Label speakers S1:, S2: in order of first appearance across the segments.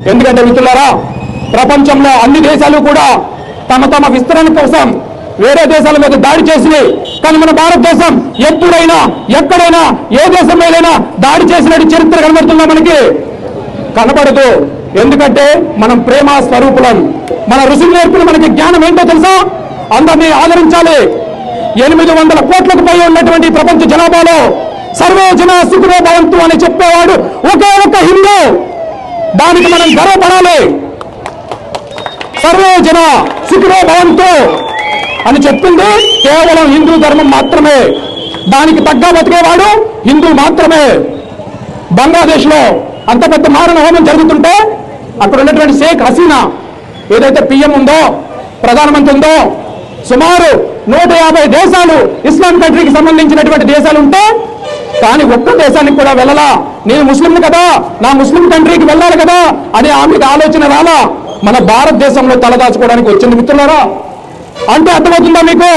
S1: ఎందుకంటే మిత్రులారా ప్రపంచంలో అన్ని దేశాలు కూడా తమ తమ విస్తరణ కోసం వేరే దేశాల మీద దాడి చేసింది కానీ మన భారతదేశం ఎప్పుడైనా ఎక్కడైనా ఏ దేశం మీదైనా దాడి చేసినట్టు చరిత్ర కనబడుతుందా మనకి? కనబడదు. ఎందుకంటే మనం ప్రేమ స్వరూపులం. మన ఋషులు నేర్పిన మనకి జ్ఞానం ఏంటో తెలుసా? అందరినీ ఆదరించాలి. ఎనిమిది వందల కోట్లకు పై ఉన్నటువంటి ప్రపంచ జనాభాలో సర్వే జన సుఖలో భవంతు అని చెప్పేవాడు ఒకే దానికి మనం గర్వపడాలి. సర్వే జన సుఖలో అని చెప్పింది కేవలం హిందూ ధర్మం మాత్రమే. దానికి తగ్గ బతికేవాడు హిందూ మాత్రమే. బంగ్లాదేశ్లో అంత పెద్ద మారణ హోమం జరుగుతుంటే అక్కడ ఉన్నటువంటి షేక్ హసీనా ఏదైతే పిఎం ఉందో ప్రధానమంత్రి ఉందో సుమారు నూట యాభై దేశాలు ఇస్లాం కంట్రీకి సంబంధించినటువంటి దేశాలు ఉంటే కానీ ఒక్క దేశానికి కూడా వెళ్ళలా. నేను ముస్లింని కదా నా ముస్లిం కంట్రీకి వెళ్ళాలి కదా అని ఆమెకి ఆలోచన రాలా. మన భారతదేశంలో తలదాచుకోవడానికి వచ్చింది మిత్రులారా? అంటే అర్థమవుతుందా మీకు?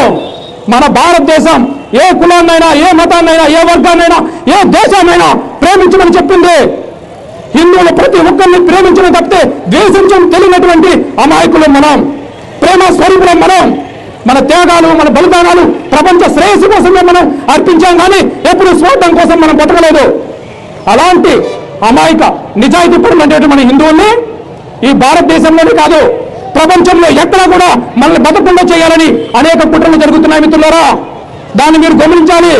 S1: మన భారతదేశం ఏ కులాన్నైనా ఏ మతాన్నైనా ఏ వర్గాన్నైనా ఏ దేశాన్నైనా ప్రేమించమని చెప్పింది. హిందువులు ప్రతి ఒక్కరిని ప్రేమించడం తప్పితే ద్వేషించడం తెలియనటువంటి అమాయకులు మనం ప్రేమ స్వరూపులం మనం. మన త్యాగాలు మన బలిదానాలు ప్రపంచ శ్రేయస్సు కోసమే మనం అర్పించాం కానీ ఎప్పుడు స్వార్థం కోసం మనం బతకలేదు. అలాంటి అమాయక నిజాయితీ పడినటువంటి మన హిందువుల్ని ఈ భారతదేశంలోనే కాదు ప్రపంచంలో ఎక్కడా కూడా మనల్ని బతకుండా చేయాలని అనేక కుట్రలు జరుగుతున్నాయి మిత్రులారా. దాన్ని మీరు గమనించాలి.